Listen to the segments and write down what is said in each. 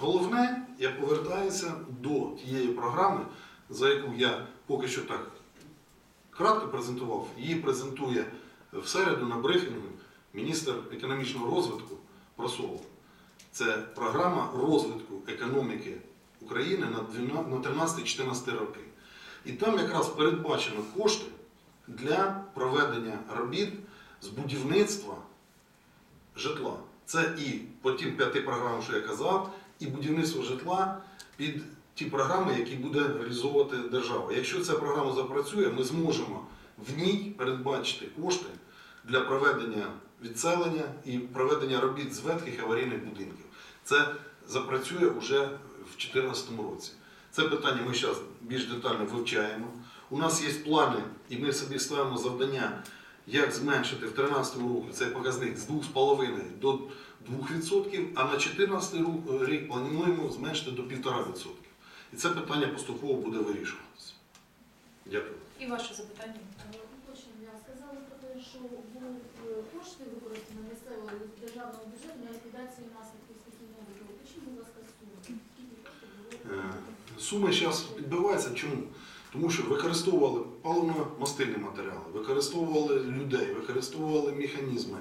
головне, я повертаюся до тієї програми, за яку я поки що так кратко презентував. Її презентує в середу на брифінгу міністр економічного розвитку Просолов. Це програма розвитку економіки України на 12 на 13-14 роки. І там якраз передбачено кошти для проведення робіт з будівництва житла. Це і по тим п'яти програмам, що я казав, і будівництво житла під ті програми, які буде реалізовувати держава. Якщо ця програма запрацює, ми зможемо в ній передбачити кошти для проведення відселення і проведення робіт з ветхих аварійних будинків. Це запрацює вже в 2014 році. Це питання ми зараз більш детально вивчаємо. У нас є плани, і ми собі ставимо завдання, як зменшити в 2013 році цей показник з 2,5 до 2%, а на 2014 рік плануємо зменшити до 1,5%. І це питання поступово буде вирішуватися. Дякую. І ваше запитання. Уточнення. Сказали про те, що будуть е, кошти використані місцевого державного бюджету на ліквідацію наслідків стихійного виклику. Уточніть, будь ласка, було? Е, Суми зараз підбиваються. Чому? Тому що використовували паливно-мастильні матеріали, використовували людей, використовували механізми,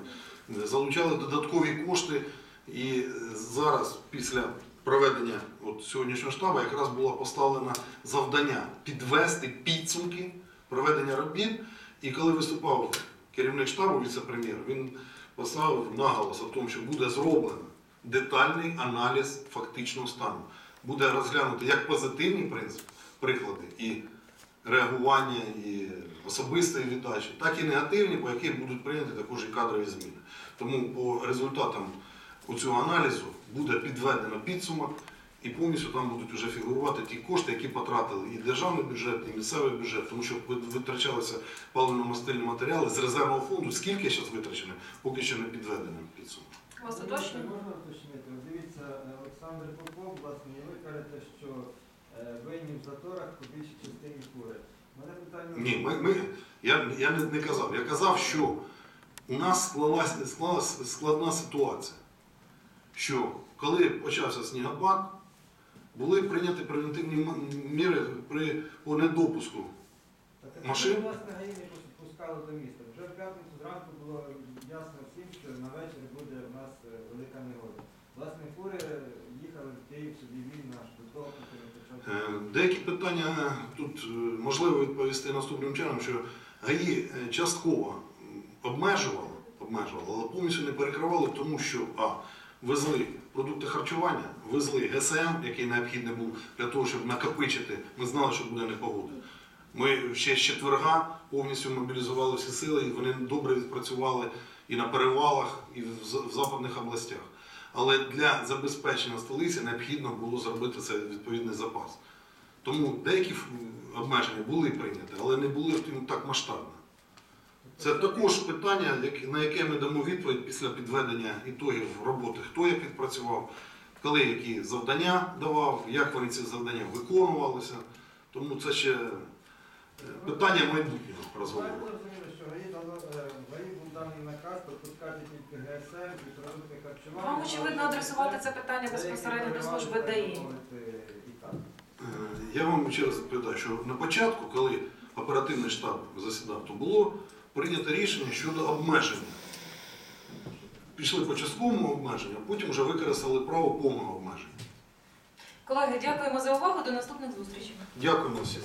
залучали додаткові кошти. І зараз, після проведення от сьогоднішнього штабу, якраз було поставлено завдання підвести підсумки проведення робіт. І коли виступав керівник штабу, віце-прем'єр, він поставив наголос о тому, що буде зроблено детальний аналіз фактичного стану. Буде розглянути як позитивні принцип, приклади і реагування, і особистої віддачі, так і негативні, по яких будуть прийняті також і кадрові зміни. Тому по результатам цього аналізу буде підведено підсумок, і повністю там будуть вже фігурувати ті кошти, які потратили і державний бюджет, і місцевий бюджет, тому що витрачалися паливно-мастильні матеріали з резервного фонду. Скільки зараз витрачено, поки що не підведено підсумок. У вас уточнення? Можна уточнити? Дивіться, е, Олександр Попов, власне, ви кажете, що винні в заторах по більшій частині фури. У Мене питання... Ні, ми, ми, я, я не, не казав. Я казав, що у нас склалася, склалася складна ситуація, що коли почався снігопад, були прийняті превентивні міри при недопуску. Машин? чому, власне, пускали до міста. Вже в п'ятницю зранку було ясно всім, що на вечір буде у нас е, велика негода. Власне, фури е, їхали в Київ собі вільно аж до того, поки не почав. Е, Деякі питання тут е, можливо відповісти наступним чином, що ГАІ е, частково м, обмежували, обмежували, але повністю не перекривали, тому що а, везли продукти харчування, везли ГСМ, який необхідний був для того, щоб накопичити. Ми знали, що буде непогода. Ми ще з четверга повністю мобілізували всі сили, і вони добре відпрацювали і на перевалах, і в западних областях. Але для забезпечення столиці необхідно було зробити це відповідний запас. Тому деякі обмеження були прийняті, але не були ну, так масштабно. Це також питання, на яке ми дамо відповідь після підведення ітогів роботи, хто як відпрацював, коли які завдання давав, як вони ці завдання виконувалися. Тому це ще е, питання майбутнього розговору. Ви розуміли, що ГАІ дало, е. Вам очевидно адресувати це питання безпосередньо до служби ДАІ. Я вам ще раз відповідаю, що на початку, коли оперативний штаб засідав, то було прийнято рішення щодо обмеження. Пішли по частковому обмеженню, а потім вже використали право повного обмеження. Колеги, дякуємо за увагу. До наступних зустрічей. Дякуємо всім.